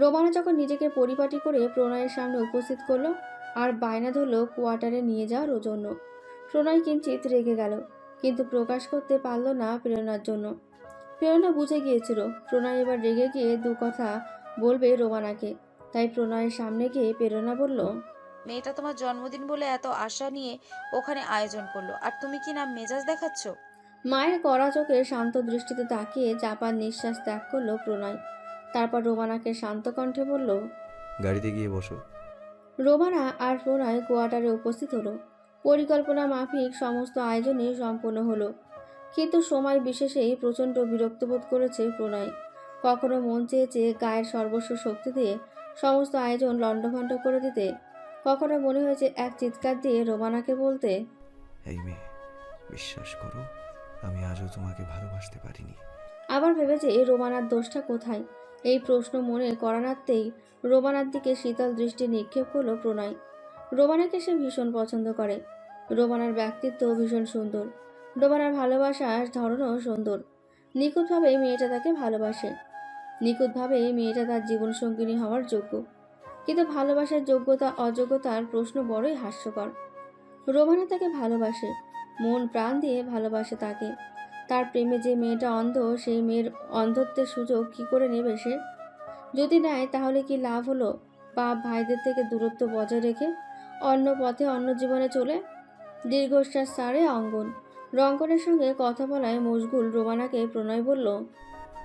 রোমানা যখন নিজেকে পরিপাটি করে প্রণয়ের সামনে উপস্থিত করল আর বায়না ধরলো কোয়ার্টারে নিয়ে যাওয়ার জন্য। প্রণয় কিঞ্চিত রেগে গেল কিন্তু প্রকাশ করতে পারল না প্রেরণার জন্য। প্রেরণা বুঝে গিয়েছিল প্রণয় এবার রেগে গিয়ে দু কথা বলবে রোমানাকে। তাই প্রণয়ের সামনে গিয়ে প্রেরণা বলল মেয়েটা তোমার জন্মদিন বলে এত আশা নিয়ে ওখানে আয়োজন করল আর তুমি কি না মেজাজ দেখাচ্ছ? মায়ের কড়া চোখে শান্ত দৃষ্টিতে তাকিয়ে চাপার নিঃশ্বাস ত্যাগ করল প্রণয়। তারপর রোমানাকে শান্ত কণ্ঠে বলল গাড়িতে গিয়ে বসো। রোমানা আর প্রণয় কোয়ার্টারে উপস্থিত হলো। পরিকল্পনা মাফিক সমস্ত আয়োজনই সম্পূর্ণ হলো। কিন্তু সময় বিশেষেই প্রচণ্ড বিরক্ত বোধ করেছে প্রণয় কখনো মন চেয়েছে গায়ের সর্বস্ব শক্তি দিয়ে সমস্ত আয়োজন লণ্ডভণ্ড করে দিতে। কখনো মনে হয়েছে এক চিৎকার দিয়ে রোমানাকে বলতে এই মেয়ে বিশ্বাস করো আমি আজও তোমাকে ভালোবাসতে পারিনি। আবার ভেবেছে এই রোমানার দোষটা কোথায়? এই প্রশ্ন মনে করানাতেই রোমানার দিকে শীতল দৃষ্টি নিক্ষেপ করল প্রণয়। রোমানাকে সে ভীষণ পছন্দ করে। রোমানার ব্যক্তিত্ব ভীষণ সুন্দর। রোমানার ভালোবাসার ধরনও সুন্দর। নিখুঁতভাবে মেয়েটা তাকে ভালোবাসে। নিখুঁতভাবে মেয়েটা তার জীবনসঙ্গিনী হওয়ার যোগ্য। কিন্তু ভালোবাসার যোগ্যতা, অযোগ্যতার প্রশ্ন বড়ই হাস্যকর। রোমানা তাকে ভালোবাসে। মন প্রাণ দিয়ে ভালোবাসে তাকে। তার প্রেমে যে মেয়েটা অন্ধ সেই মেয়ের অন্ধত্বের সুযোগ কি করে নেবে সে? যদি নেয় তাহলে কি লাভ হলো বাপ ভাইদের থেকে দূরত্ব বজায় রেখে অন্য পথে অন্য জীবনে চলে? দীর্ঘশ্বাস সারে অঙ্গন। রঙ্গনের সঙ্গে কথা বলায় মশগুল রোমানাকে প্রণয় বলল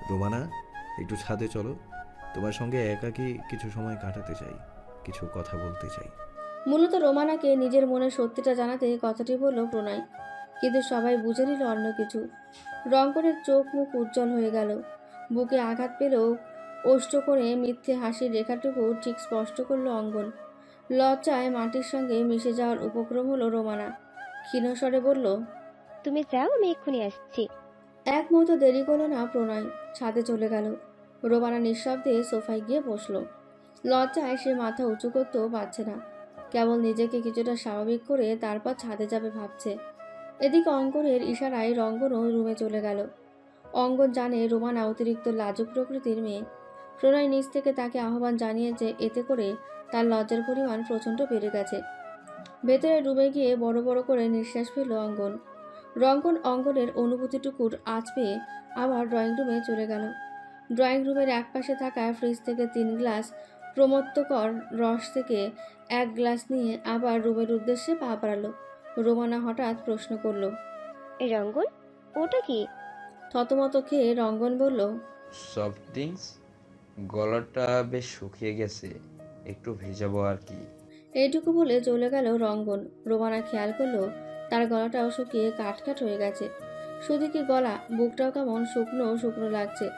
রোমানা একটু ছাদে চলো। তোমার সঙ্গে একাকী কিছু সময় কাটাতে চাই কিছু কথা বলতে চাই। মূলত রোমানাকে নিজের মনের সত্যিটা জানাতে কথাটি বলল প্রণয়। কিন্তু সবাই বুঝে নিল অন্য কিছু। রঙ্কনের চোখ মুখ উজ্জ্বল হয়ে গেল। বুকে আঘাত পেলেও ওষ্ঠ করে মিথ্যে হাসির রেখাটুকু ঠিক স্পষ্ট করল অঙ্গন। লজ্জায় মাটির সঙ্গে মিশে যাওয়ার উপক্রম হলো রোমানা। ক্ষীণস্বরে বলল তুমি যাও আমি এক্ষুনি আসছি। এক মুহূর্ত দেরি করল না প্রণয় ছাদে চলে গেল। রোমানা নিঃশব্দে সোফায় গিয়ে বসল। লজ্জায় সে মাথা উঁচু করতেও পারছে না। কেবল নিজেকে কিছুটা স্বাভাবিক করে তারপর ছাদে যাবে ভাবছে। এদিকে অঙ্কনের ইশারায় রঙ্গনও রুমে চলে গেল। অঙ্গন জানে রোমানা অতিরিক্ত লাজুক প্রকৃতির মেয়ে। প্রণয় নিজ থেকে তাকে আহ্বান জানিয়েছে এতে করে তার লজ্জার পরিমাণ প্রচণ্ড বেড়ে গেছে। ভেতরে রুমে গিয়ে বড় বড় করে নিঃশ্বাস ফেল অঙ্গন। রঙ্গন অঙ্গনের অনুভূতিটুকুর আজ পেয়ে আবার ড্রয়িং রুমে চলে গেল। ড্রয়িং রুমের একপাশে থাকা ফ্রিজ থেকে তিন গ্লাস প্রমত্তকর রস থেকে এক গ্লাস নিয়ে আবার রুমের উদ্দেশ্যে পা বাড়ালো। রোমানা হঠাৎ প্রশ্ন করল এই রঙ্গন ওটা কি? থতমত খেয়ে রঙ্গন বলল সফট ড্রিঙ্কস? গলাটা বেশ শুকিয়ে গেছে একটু ভেজাবো আর কি। এইটুকু বলে চলে গেল রঙ্গন। রোমানা খেয়াল করল তার গলাটাও শুকিয়ে কাঠকাঠ হয়ে গেছে। শুধু কি গলা বুকটাও কেমন শুকনো শুকনো লাগছে।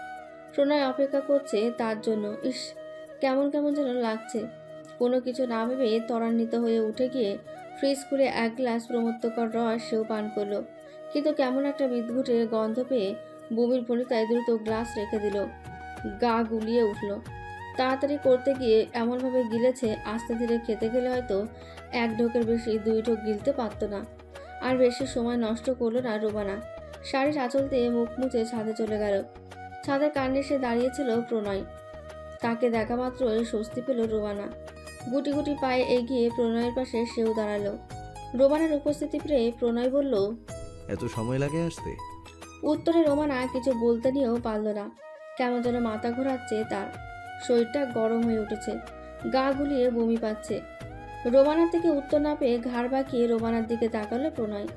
প্রণয় অপেক্ষা করছে তার জন্য ইস কেমন কেমন যেন লাগছে। কোনো কিছু না ভেবে ত্বরান্বিত হয়ে উঠে গিয়ে ফ্রিজ খুলে এক গ্লাস প্রমত্তকর রস সেও পান করল। কিন্তু কেমন একটা বিদ্ঘুটে গন্ধ পেয়ে বমির ভনিতায় দ্রুত গ্লাস রেখে দিল। গা গুলিয়ে উঠল। তাড়াতাড়ি করতে গিয়ে এমনভাবে গিলেছে, আস্তে ধীরে খেতে গেলে হয়তো এক ঢোকের বেশি, দুই ঢোক গিলতে পারত না। আর বেশি সময় নষ্ট করল না রোমানা শাড়ির আঁচল দিয়ে মুখ মুছে ছাদে চলে গেল। ছাদের কান্ডে সে দাঁড়িয়েছিল প্রণয়। তাকে দেখা মাত্রই স্বস্তি পেল রোমানা গুটি গুটি পায়ে এগিয়ে প্রণয়ের পাশে সেও দাঁড়াল। রোমানার উপস্থিতি পেয়ে প্রণয় বলল এত সময় লাগে আসতে? উত্তরে রোমানা কিছু বলতে নিয়েও পারল না। কেমন যেন মাথা ঘোরাচ্ছে তার। শরীরটা গরম হয়ে উঠেছে। গা গুলিয়ে বমি পাচ্ছে। রোমানার থেকে উত্তর না পেয়ে ঘাড় বাঁকিয়ে রোমানার দিকে তাকালো প্রণয়।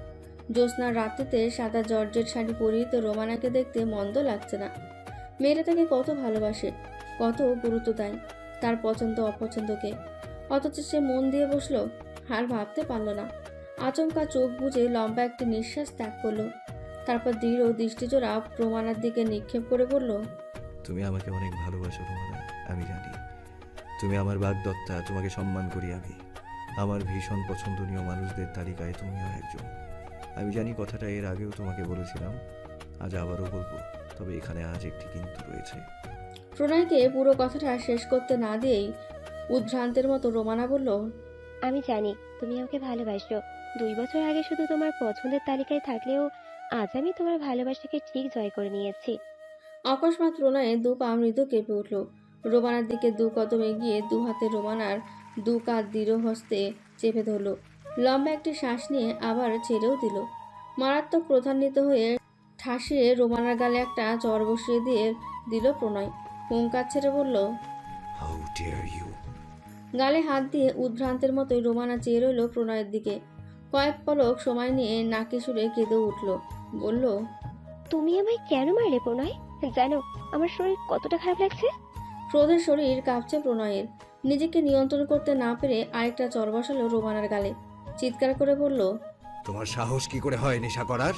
জ্যোৎস্নার রাত্রিতে সাদা জর্জের শাড়ি পরিহিত রোমানাকে দেখতে মন্দ লাগছে না। মেয়েটা তাকে কত ভালোবাসে কত গুরুত্ব দেয় তার পছন্দ অপছন্দকে। অথচ সে মন দিয়ে বসল আর ভাবতে পারল না। আচমকা চোখ বুজে লম্বা একটি নিঃশ্বাস ত্যাগ করল। তারপর দৃঢ় দৃষ্টিজোড়া প্রমাণার দিকে নিক্ষেপ করে বলল তুমি আমাকে অনেক ভালোবাসো রোমানা আমি জানি। তুমি আমার বাগদত্তা তোমাকে সম্মান করি আমি। আমার ভীষণ পছন্দনীয় মানুষদের তালিকায় তুমিও একজন। আমি জানি কথাটা এর আগেও তোমাকে বলেছিলাম আজ আবারও বলব তবে এখানে আজ একটি কিন্তু রয়েছে। প্রণয়কে পুরো কথাটা শেষ করতে না দিয়েই উদ্ভ্রান্তের মতো রোমানা বলল আমি জানি তুমি আমাকে ভালোবাসো। দুই বছর আগে শুধু তোমার পছন্দের তালিকায় থাকলেও আজ আমি তোমার ভালোবাসাকে ঠিক জয় করে নিয়েছি। অকস্মাৎ প্রণয়ে দু পা মৃদু কেঁপে উঠল। রোমানার দিকে দু কদম এগিয়ে দু হাতে রোমানার দু কাঁধ দৃঢ় হস্তে চেপে ধরল। লম্বা একটি শ্বাস নিয়ে আবার ছেড়েও দিল। মারাত্মক প্রধান্বিত হয়ে ঠাসিয়ে রোমানার গালে একটা চর বসিয়ে দিয়ে দিল প্রণয়। হুঙ্কার ছেড়ে বলল হাউ ডিয়ার ইউ গালে হাত দিয়ে উদ্ভ্রান্তের মতোই রোমানা চেয়ে রইল প্রণয়ের দিকে। কয়েক পলক সময় নিয়ে নাকে সুরে কেঁদে উঠল। বলল তুমি আমায় কেন মারলে প্রণয়? জানো আমার শরীর কতটা খারাপ লাগছে? ক্রোধের শরীর কাঁপছে প্রণয়ের। নিজেকে নিয়ন্ত্রণ করতে না পেরে আরেকটা চর বসালো রোমানার গালে। চিৎকার করে বলল তোমার সাহস কি করে হয় নেশা করার?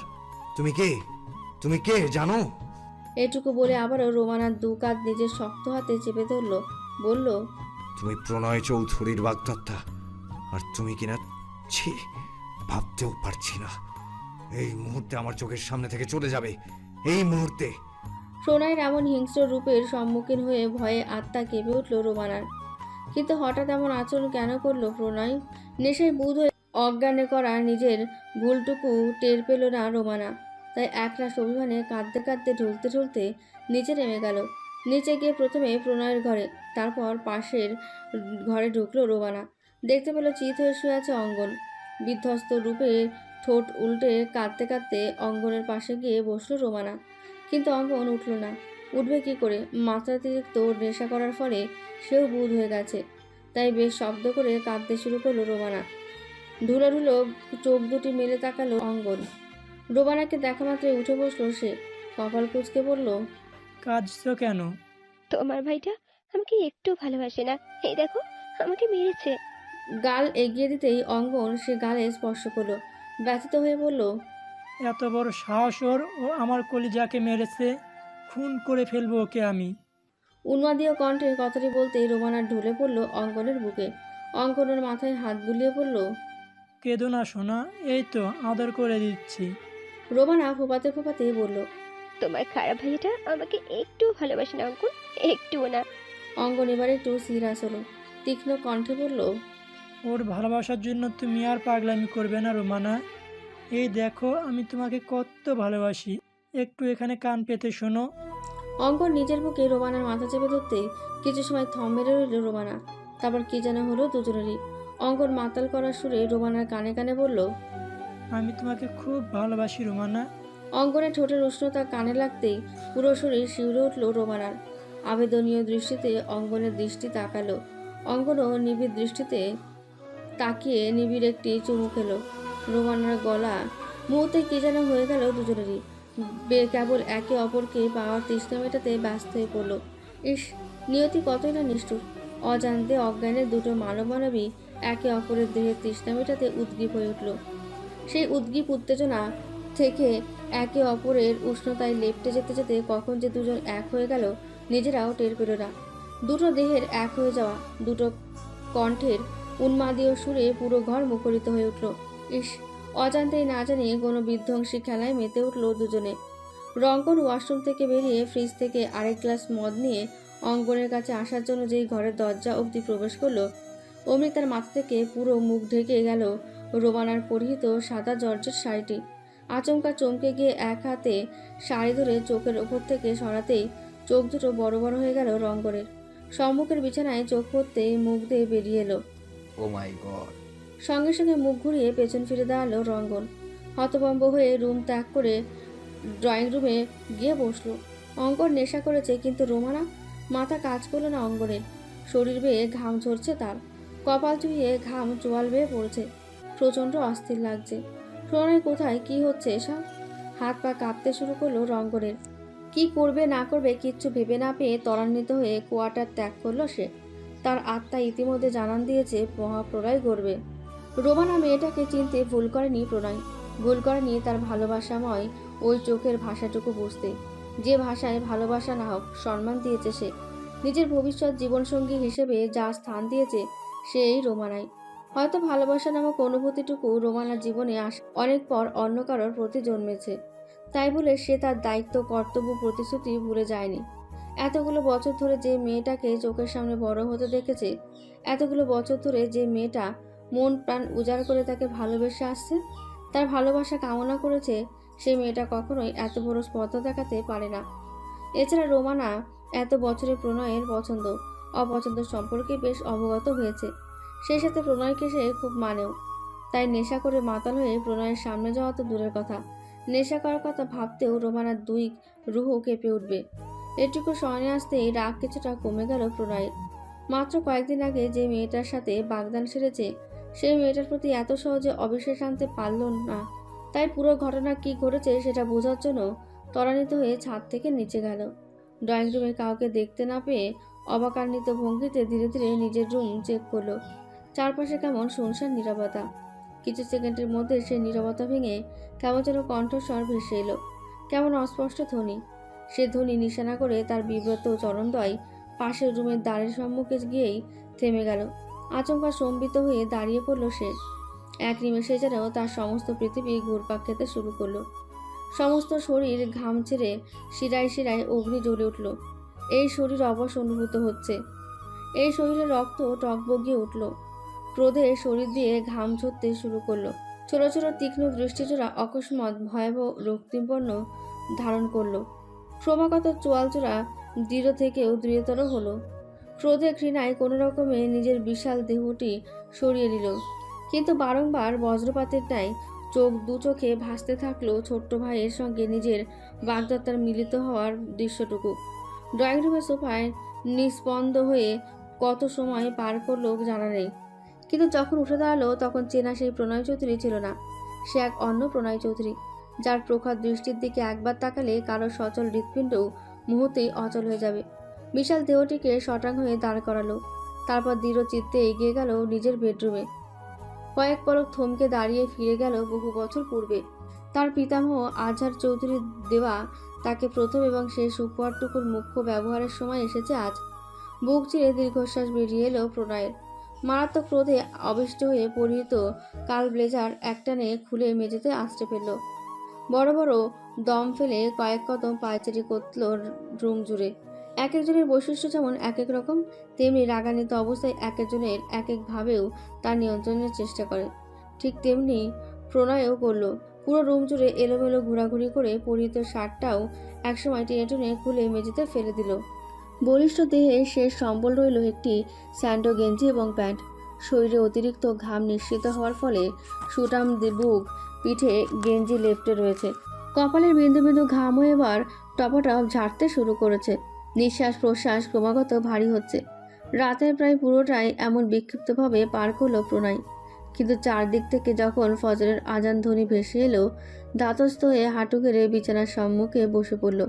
তুমি কে? তুমি কে জানো? এটুকু বলে আবারও রোমানার দু কাঁধ নিজের শক্ত হাতে চেপে ধরল। বলল তুমি প্রণয় চৌধুরীর বাগদত্তা। আর তুমি কিনা, ছি, ভাবতেও পারছি না। এই মুহূর্তে আমার চোখের সামনে থেকে চলে যাবে। এই মুহূর্তে। প্রণয়ের এমন হিংস্র রূপের সম্মুখীন হয়ে ভয়ে আত্মা কেঁপে উঠল রোমানার। কিন্তু হঠাৎ এমন আচরণ কেন করল প্রণয়? নেশায় বুধ হয়ে অজ্ঞানে করা নিজের ভুলটুকু টের পেল না রোমানা। তাই একরাশ অভিমানে কাঁদতে কাঁদতে ঢুলতে ঢুলতে নিচে নেমে গেল। নিচে গিয়ে প্রথমে প্রণয়ের ঘরে, তারপর পাশের ঘরে ঢুকলো রোমানা দেখতে পেল চিত হয়ে শুয়ে আছে অঙ্গন। বিধ্বস্ত রূপে ঠোঁট উল্টে কাঁদতে কাঁদতে অঙ্গনের পাশে গিয়ে বসল রোমানা কিন্তু অঙ্গন উঠল না। উঠবে কি করে? মাত্রাতিরিক্ত নেশা করার ফলে সেও বুধ হয়ে গেছে। তাই বেশ শব্দ করে কাঁদতে শুরু করল রোমানা ঢুলো ঢুলো চোখ দুটি মেলে তাকালো অঙ্গন। রোমানাকে দেখা মাত্রই উঠে বসল সে। কপাল কুচকে বলল কাঁদছো কেন? তোমার ভাইটা আমাকে একটু ভালোবাসে না। এই দেখো আমাকে মেরেছে। গাল এগিয়ে দিতেই অঙ্গন সে গালে স্পর্শ করল। ব্যথিত হয়ে বলল এত বড় সাহস ওর ও আমার কলিজাকে মেরেছে। খুন করে ফেলব ওকে আমি। উন্মাদীয় কণ্ঠে কথাটি বলতেই রোমানা ঢলে পড়ল অঙ্কনের বুকে। অঙ্কনের মাথায় হাত বুলিয়ে পড়ল কেঁদো না শোনা এই তো আদর করে দিচ্ছি। রোমানা ফোপাতে ফোপাতে বলল তোমার খারাপ ভাইটা আমাকে একটু ভালোবাসে না অঙ্কুর একটুও না। অঙ্গন এবারে একটু সিরাস হলো। তীক্ষ্ণ কণ্ঠে বলল ওর ভালোবাসার জন্য তুমি আর পাগলামি করবে না রোমানা। এই দেখো আমি তোমাকে কত ভালোবাসি। একটু এখানে কান পেতে শোনো। অঙ্কন নিজের বুকে রোমানার মাথা চেপে ধরতে কিছু সময় থম মেরে রইল রোমানা। তারপর কি যেন হলো দুজনেরই। অঙ্কন মাতাল করার সুরে রোমানার কানে কানে বলল আমি তোমাকে খুব ভালোবাসি রোমানা। অঙ্কনের ঠোঁটের উষ্ণতা কানে লাগতেই পুরো শরীর শিউরে উঠল রোমানার। আবেদনীয় দৃষ্টিতে অঙ্গনের দৃষ্টি তাকালো। অঙ্গনও নিবিড় দৃষ্টিতে তাকিয়ে নিবিড় একটি চুমু খেলো। রোমানার গলা মুহূর্তে কি যেন হয়ে গেল দুজনেরই। কেবল একে অপরকে পাওয়ার তৃষ্ণা মেটাতে ব্যস্ত হয়ে পড়ল। ইস, নিয়তি কতই না নিষ্ঠুর। অজান্তে অজ্ঞানের দুটো মানব মানবী একে অপরের দেহের তৃষ্ণা মেটাতে উদ্গ্রীব হয়ে উঠল। সেই উদ্গ্রীব উত্তেজনা থেকে একে অপরের উষ্ণতায় লেপটে যেতে যেতে কখন যে দুজন এক হয়ে গেল, নিজেরাও টের পেল না। দুটো দেহের এক হয়ে যাওয়া, দুটো কণ্ঠের উন্মাদীয় সুরে পুরো ঘর মুখরিত হয়ে উঠল। ইস, অজান্তেই না জানিয়ে কোনো বিধ্বংসী খেলায় মেতে উঠল দুজনে। রঙ্কন ওয়াশরুম থেকে বেরিয়ে ফ্রিজ থেকে আরেক গ্লাস মদ নিয়ে অঙ্গনের কাছে আসার জন্য যেই ঘরের দরজা অবধি প্রবেশ করল অমনি তার মাথা থেকে পুরো মুখ ঢেকে গেল রোমানার পরিহিত সাদা জর্জের শাড়িটি। আচমকা চমকে গিয়ে এক হাতে শাড়ি ধরে চোখের ওপর থেকে সরাতেই চোখ দুটো বড় বড় হয়ে গেল রঙ্গনের সম্মুখের বিছানায় চোখ পড়তেই মুখ দিয়ে বেরিয়ে এলো। Oh my God. সঙ্গে সঙ্গে মুখ ঘুরিয়ে পেছন ফিরে দাঁড়াল রঙ্গন। হতভম্ব হয়ে রুম ত্যাগ করে ড্রয়িং রুমে গিয়ে বসল। অঙ্কন নেশা করেছে কিন্তু রোমানা মাথা কাজ করল না অঙ্গনের। শরীর বেয়ে ঘাম ঝরছে তার। কপাল চুইয়ে ঘাম চোয়াল বেয়ে পড়ছে। প্রচণ্ড অস্থির লাগছে। প্রণয় কোথায়? কি হচ্ছে এসব? হাত পা কাঁপতে শুরু করল রঙ্গনের। কি করবে, না করবে কিচ্ছু ভেবে না পেয়ে ত্বরান্বিত হয়ে কোয়ার্টার ত্যাগ করল সে। তার আত্মা ইতিমধ্যে জানান দিয়েছে, মহাপ্রলয় গড়বে। রোমানা মেয়েটাকে চিনতে ভুল করেনি প্রণয় ভুল করেনি তার ভালোবাসাময় ওই চোখের ভাষাটুকু বুঝতে। যে ভাষায় ভালোবাসা না হোক, সম্মান দিয়েছে সে। নিজের ভবিষ্যৎ জীবনসঙ্গী হিসেবে যা স্থান দিয়েছে, সেই রোমানাই হয়তো ভালোবাসা নামক অনুভূতিটুকু রোমানার জীবনে আস, অনেক পর অন্য কারোর প্রতি জন্মেছে। তাই বলে সে তার দায়িত্ব, কর্তব্য, প্রতিশ্রুতি ভুলে যায়নি। এতগুলো বছর ধরে যে মেয়েটাকে চোখের সামনে বড় হতে দেখেছে, এতগুলো বছর ধরে যে মেয়েটা মন প্রাণ উজাড় করে তাকে ভালোবেসে আসছে, তার ভালোবাসা কামনা করেছে সেই মেয়েটা কখনোই এত বড় স্পর্ধা দেখাতে পারে না। এছাড়া রোমানা এত বছরের প্রণয়ের পছন্দ অপছন্দ সম্পর্কে বেশ অবগত হয়েছে। সেই সাথে প্রণয়কে সে খুব মানেও। তাই নেশা করে মাতাল হয়ে প্রণয়ের সামনে যাওয়া তো দূরের কথা। নেশা করার কথা ভাবতেও রোমানার দুই রুহ কেঁপে উঠবে। এটুকু শয়নে আসতেই রাগ কিছুটা কমে গেল প্রণয়ের। মাত্র কয়েকদিন আগে যে মেয়েটার সাথে বাগদান সেরেছে, সেই মেয়েটার প্রতি এত সহজে অবিশ্বাস আনতে পারল না। তাই পুরো ঘটনা কি ঘটেছে সেটা বোঝার জন্য ত্বরান্বিত হয়ে ছাদ থেকে নিচে গেল। ড্রয়িং রুমে কাউকে দেখতে না পেয়ে অবাকান্বিত ভঙ্গিতে ধীরে ধীরে নিজের রুম চেক করল। চারপাশে কেমন শুনশান নীরবতা। কিছু সেকেন্ডের মধ্যে সেই নীরবতা ভেঙে কেমন যেন কণ্ঠস্বর ভেসে এলো। কেমন অস্পষ্ট ধ্বনি। সে ধ্বনি নিশানা করে তার বিব্রত চরণদয় পাশের রুমের দ্বারের সম্মুখে গিয়েই থেমে গেল। আচমকা সম্বিত হয়ে দাঁড়িয়ে পড়ল সে। এক নিমেষে যেন তার সমস্ত পৃথিবী ঘুরপাক খেতে শুরু করল। সমস্ত শরীর ঘাম ছেড়ে শিরায় শিরায় অগ্নি জ্বলে উঠল। এই শরীর অবশ অনুভূত হচ্ছে। এই শরীরে রক্ত টকবগিয়ে উঠল। ক্রোধে শরীর দিয়ে ঘাম ঝরতে শুরু করল। ছোট ছোট তীক্ষ্ণ দৃষ্টিচোরা অকস্মাৎ ভয়াবহ রক্তিপন্ন ধারণ করল। ক্রমাগত চোয়ালচোরা দৃঢ় থেকেও দৃঢ়তর হলো। ক্রোধে ঘৃণায় কোনো রকমে নিজের বিশাল দেহটি সরিয়ে নিল। কিন্তু বারংবার বজ্রপাতের ন্যায় চোখ দু চোখে ভাসতে থাকল ছোট্ট ভাইয়ের সঙ্গে নিজের বাগদত্তার মিলিত হওয়ার দৃশ্যটুকু। ড্রয়িং রুমের সোফায় নিস্পন্দ হয়ে কত সময় পার করল জানা নেই। কিন্তু যখন উঠে দাঁড়াল তখন চেনা সেই প্রণয় চৌধুরী ছিল না। সে এক অন্য প্রণয় চৌধুরী, যার প্রখর দৃষ্টির দিকে একবার তাকালে কারও সচল হৃৎপিণ্ডও মুহূর্তেই অচল হয়ে যাবে। বিশাল দেহটিকে শটাং হয়ে দাঁড় করালো। তারপর দৃঢ় চিত্তে এগিয়ে গেল নিজের বেডরুমে। কয়েক পলক থমকে দাঁড়িয়ে ফিরে গেল বহু বছর পূর্বে। তার পিতামহ আজহার চৌধুরীর দেওয়া তাকে প্রথম এবং শেষ উপহারটুকুর মুখ্য ব্যবহারের সময় এসেছে আজ। বুক চিরে দীর্ঘশ্বাস বেরিয়ে এলো প্রণয়ের। মারাত্মক ক্রোধে অবিষ্ট হয়ে পরিহিত কাল ব্লেজার একটানে খুলে মেঝেতে আছড়ে ফেলল। বড় বড় দম ফেলে কয়েক কদম পায়চারি করল রুম জুড়ে। এক একজনের বৈশিষ্ট্য যেমন এক এক রকম, তেমনি রাগান্বিত অবস্থায় এক একজনের এক একভাবেও তার নিয়ন্ত্রণের চেষ্টা করে। ঠিক তেমনি প্রণয়ও করল। পুরো রুম জুড়ে এলোমেলো ঘোরাঘুরি করে পরিহিত শার্টটাও একসময় টেনে টেনে খুলে মেঝেতে ফেলে দিল। বলিষ্ঠ দেহে শেষ সম্বল রইল একটি স্যান্ডো গেঞ্জি এবং প্যান্ট। শরীরে অতিরিক্ত ঘাম নিঃসৃত হওয়ার ফলে সুটাম বুক পিঠে গেঞ্জি লেপটে রয়েছে। কপালের বিন্দু বিন্দু ঘামও এবার টপাটপ ঝাড়তে শুরু করেছে। নিঃশ্বাস প্রশ্বাস ক্রমাগত ভারী হচ্ছে। রাতের প্রায় পুরোটাই এমন বিক্ষিপ্তভাবে পার করল প্রণয়। কিন্তু চারদিক থেকে যখন ফজরের আজান ধ্বনি ভেসে এলো ধাতস্থ হয়ে হাঁটু গেড়ে বিছানার সম্মুখে বসে পড়ল।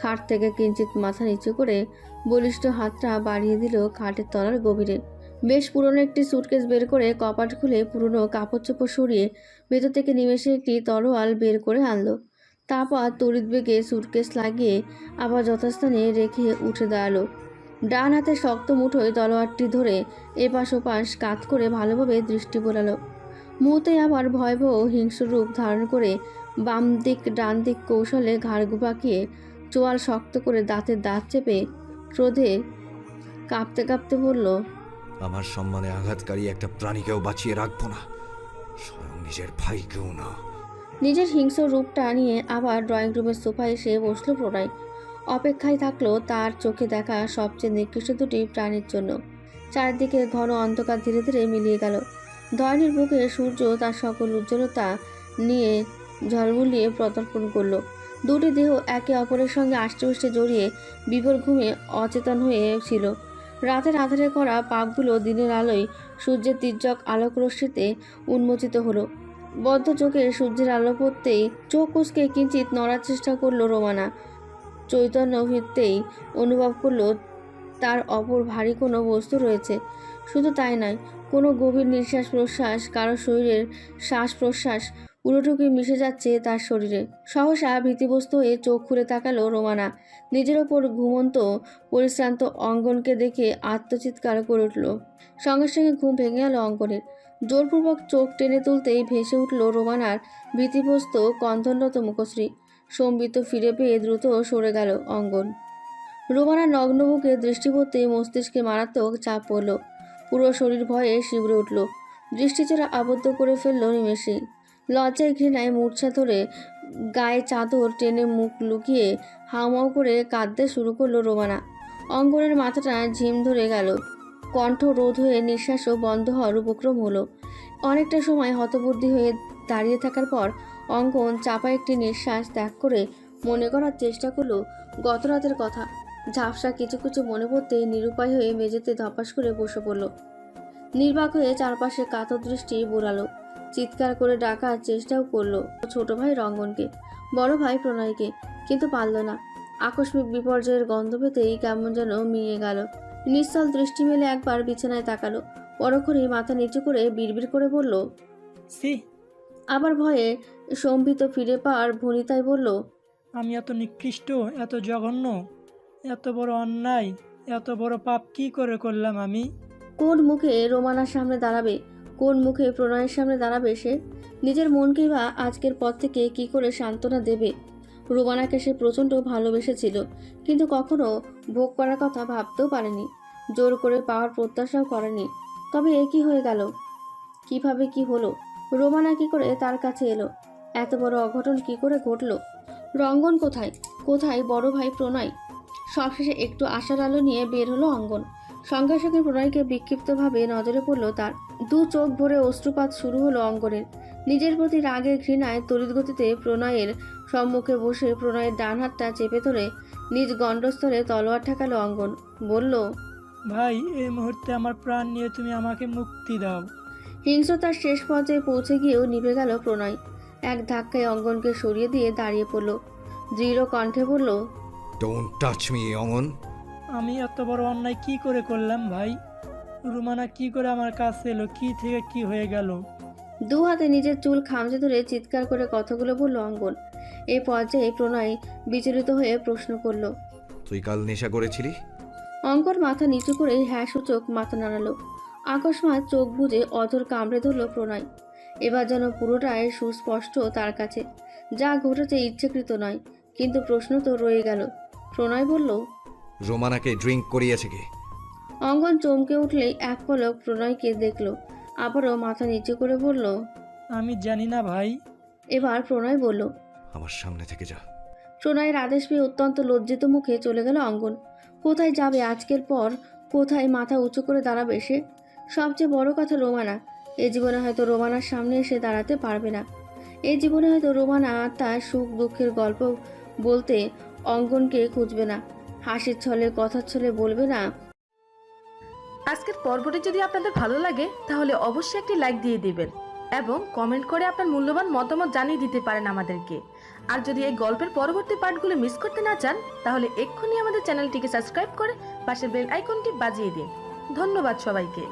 খাট থেকে কিঞ্চিত মাথা নিচু করে বলিষ্ঠ হাতটা বাড়িয়ে দিল খাটের তলার গভীরে। বেশ পুরনো একটি সুটকেস বের করে কপাট খুলে পুরনো কাপড় চোপড় সরিয়ে ভেতর থেকে নিমেষে একটি তলোয়াল বের করে আনলো। তারপর তড়িৎ বেগে সুটকেস লাগিয়ে আবার যথাস্থানে রেখে উঠে দাঁড়াল। ডান হাতে শক্ত মুঠোয় তলোয়ারটি ধরে এপাশ ওপাশ কাত করে ভালোভাবে দৃষ্টি বোলালো। মুহূর্তে আবার ভয়াবহ হিংস্র রূপ ধারণ করে বাম দিক ডান দিক কৌশলে ঘাড় বাঁকিয়ে চোয়াল শক্ত করে দাঁতের দাঁত চেপে ক্রোধে কাঁপতে কাঁপতে বলল আমার সম্মানে আঘাতকারী একটা প্রাণীকেও বাঁচিয়ে রাখব না। স্বয়ং নিজের ভাইকেও না। নিজের হিংস্র রূপটা নিয়ে আবার ড্রয়িং রুমের সোফায় এসে বসল প্রণয়। অপেক্ষায় থাকল তার চোখে দেখা সবচেয়ে নিকৃষ্ট দুটি প্রাণীর জন্য। চারদিকে ঘন অন্ধকার ধীরে ধীরে মিলিয়ে গেল। দয়নির বুকে সূর্য তার সকল উজ্জ্বলতা নিয়ে ঝলমুলিয়ে প্রদর্পণ করল। দুটি দেহ একে অপরের সঙ্গে আষ্টে জড়িয়ে বিভোর ঘুমে অচেতন হয়ে ছিল। রাতের আধারে করা পাপগুলো দিনের আলোয় সূর্যের তির্যক আলোক রশ্মিতে উন্মোচিত হলো। বদ্ধ চোখে সূর্যের আলো পড়তেই চোখ কুচকে কিঞ্চিত নড়ার চেষ্টা করল রোমানা। চৈতন্য ভিত্তেই অনুভব করল তার অপর ভারী কোনো বস্তু রয়েছে। শুধু তাই নয়, কোনো গভীর নিঃশ্বাস প্রশ্বাস, কারও শরীরের শ্বাস প্রশ্বাস পুরোটুকুই মিশে যাচ্ছে তার শরীরে। সহসা ভীতিগ্রস্ত হয়ে চোখ খুলে তাকালো রোমানা। নিজের ওপর ঘুমন্ত, পরিশ্রান্ত অঙ্গনকে দেখে আত্মচিৎকার করে উঠল। সঙ্গে সঙ্গে ঘুম ভেঙে গেল অঙ্গনের। জোরপূর্বক চোখ টেনে তুলতেই ভেসে উঠল রোমানার ভীতিগ্রস্ত কন্ধনরত মুখশ্রী। সম্বিত ফিরে পেয়ে দ্রুত সরে গেল অঙ্গন। রোমানার নগ্ন মুখে দৃষ্টি পড়তেই মস্তিষ্কে মারাত্মক চাপ পড়ল। পুরো শরীর ভয়ে শিবরে উঠল। দৃষ্টিচোরা আবদ্ধ করে ফেলল নিমেষে লজ্জায় ঘৃণায় মূর্ছা ধরে গায়ে চাদর টেনে মুখ লুকিয়ে হাউমাউ করে কাঁদতে শুরু করল রোমানা। অঙ্গনের মাথাটা ঝিম ধরে গেল। কণ্ঠ রোধ হয়ে নিঃশ্বাসও বন্ধ হওয়ার উপক্রম হলো। অনেকটা সময় হতবুদ্ধি হয়ে দাঁড়িয়ে থাকার পর অঙ্কন চাপা একটি নিঃশ্বাস ত্যাগ করে মনে করার চেষ্টা করল গত রাতের কথা। ঝাপসা কিছু কিছু মনে পড়তেই নিরুপায় হয়ে মেঝেতে ধপাস করে বসে পড়ল। নির্বাক হয়ে চারপাশে কাতর দৃষ্টি বোড়ালো চিৎকার করে ডাকার চেষ্টাও করল ছোট ভাই রঙ্গনকে বড় ভাই প্রণয়কে কিন্তু পারল না। আকস্মিক বিপর্যয়ের গন্ধ পেতেই কেমন যেন মিয়ে গেল। নিশ্চল দৃষ্টি মেলে একবার বিছানায় তাকালো। পরক্ষণেই মাথা নিচু করে বিড়বিড় করে বলল সি আবার ভয়ে সম্ভিত ফিরে পাওয়ার ভনিতায় বলল আমি এত নিকৃষ্ট এত জঘন্য এত বড় অন্যায় এত বড় পাপ কি করে করলাম আমি? কোন মুখে রোমানার সামনে দাঁড়াবে? কোন মুখে প্রণয়ের সামনে দাঁড়াবে সে? নিজের মনকেই বা আজকের পর থেকে কি করে সান্ত্বনা দেবে? রোমানাকে সে প্রচণ্ড ভালোবেসেছিল, কিন্তু কখনো ভোগ করার কথা ভাবতেও পারেনি। জোর করে পাওয়ার প্রত্যাশাও করেনি। তবে এ কি হয়ে গেল? কীভাবে কি হলো? রোমানা কি করে তার কাছে এলো? এত বড় অঘটন কি করে ঘটলো? রঙ্গন কোথায়? কোথায় বড় ভাই প্রণয়? সবশেষে একটু আশার আলো নিয়ে বের হলো অঙ্গন। সঙ্গে সঙ্গে প্রণয়কে বিক্ষিপ্তভাবে নজরে পড়ল তার। দু চোখ ভরে অশ্রুপাত শুরু হলো অঙ্গনের। নিজের প্রতি রাগে ঘৃণায় তড়িৎ গতিতে প্রণয়ের সম্মুখে বসে প্রণয়ের ডান হাতটা চেপে ধরে নিজ গণ্ডস্থলে তলোয়ার ঠেকালো অঙ্গন। বলল ভাই এই মুহূর্তে আমার প্রাণ নিয়ে তুমি আমাকে মুক্তি দাও। হিংস্রতার শেষ পর্যায়ে পৌঁছে গিয়েও নিভে গেল প্রণয়। এক ধাক্কায় অঙ্গনকে সরিয়ে দিয়ে দাঁড়িয়ে পড়ল। দৃঢ় কণ্ঠে বলল ডোন্ট টাচ মি অঙ্গন। আমি এত বড় অন্যায় কি করে করলাম ভাই? রুমানা কি করে আমার কাছে এলো? কি থেকে কি হয়ে গেল? দু হাতে নিজের চুল খামচে ধরে চিৎকার করে কথাগুলো বলল অঙ্গন। এই পর্যায়ে প্রণয় বিচলিত হয়ে প্রশ্ন করল তুই কাল নেশা করেছিলি? অঙ্কর মাথা নিচু করে হ্যাঁ সূচক মাথা নাড়ালো। আকস্মাৎ চোখ বুজে অধর কামড়ে ধরল প্রণয়। এবার যেন পুরোটাই সুস্পষ্ট তার কাছে। যা ঘটেছে ইচ্ছাকৃত নয় কিন্তু প্রশ্ন তো রয়ে গেল। প্রণয় বলল রোমানাকে ড্রিঙ্ক করিয়েছে কে? অঙ্গন চমকে উঠলেই এক পলক প্রণয়কে দেখল। আবারও মাথা নিচু করে বলল আমি জানি না ভাই। এবার প্রণয় বলল আমার সামনে থেকে যা। প্রণয়ের আদেশ পেয়ে অত্যন্ত লজ্জিত মুখে চলে গেল অঙ্গন। কোথায় যাবে আজকের পর? কোথায় মাথা উঁচু করে দাঁড়াবে সে? সবচেয়ে বড় কথা রোমানা। এই জীবনে হয়তো রোমানার সামনে এসে দাঁড়াতে পারবে না। এই জীবনে হয়তো রোমানা তার সুখ দুঃখের গল্প বলতে অঙ্গনকে খুঁজবে না। হাসির ছলে কথার ছলে বলবে না আজকের পর্বটি যদি আপনাদের ভালো লাগে, তাহলে অবশ্যই একটি লাইক দিয়ে দিবেন এবং কমেন্ট করে আপনার মূল্যবান মতামত জানিয়ে দিতে পারেন আমাদেরকে। আর যদি এই গল্পের পরবর্তী পার্টগুলো মিস করতে না চান, তাহলে এক্ষুনি আমাদের চ্যানেলটিকে সাবস্ক্রাইব করে পাশের বেল আইকনটি বাজিয়ে দিন। ধন্যবাদ সবাইকে।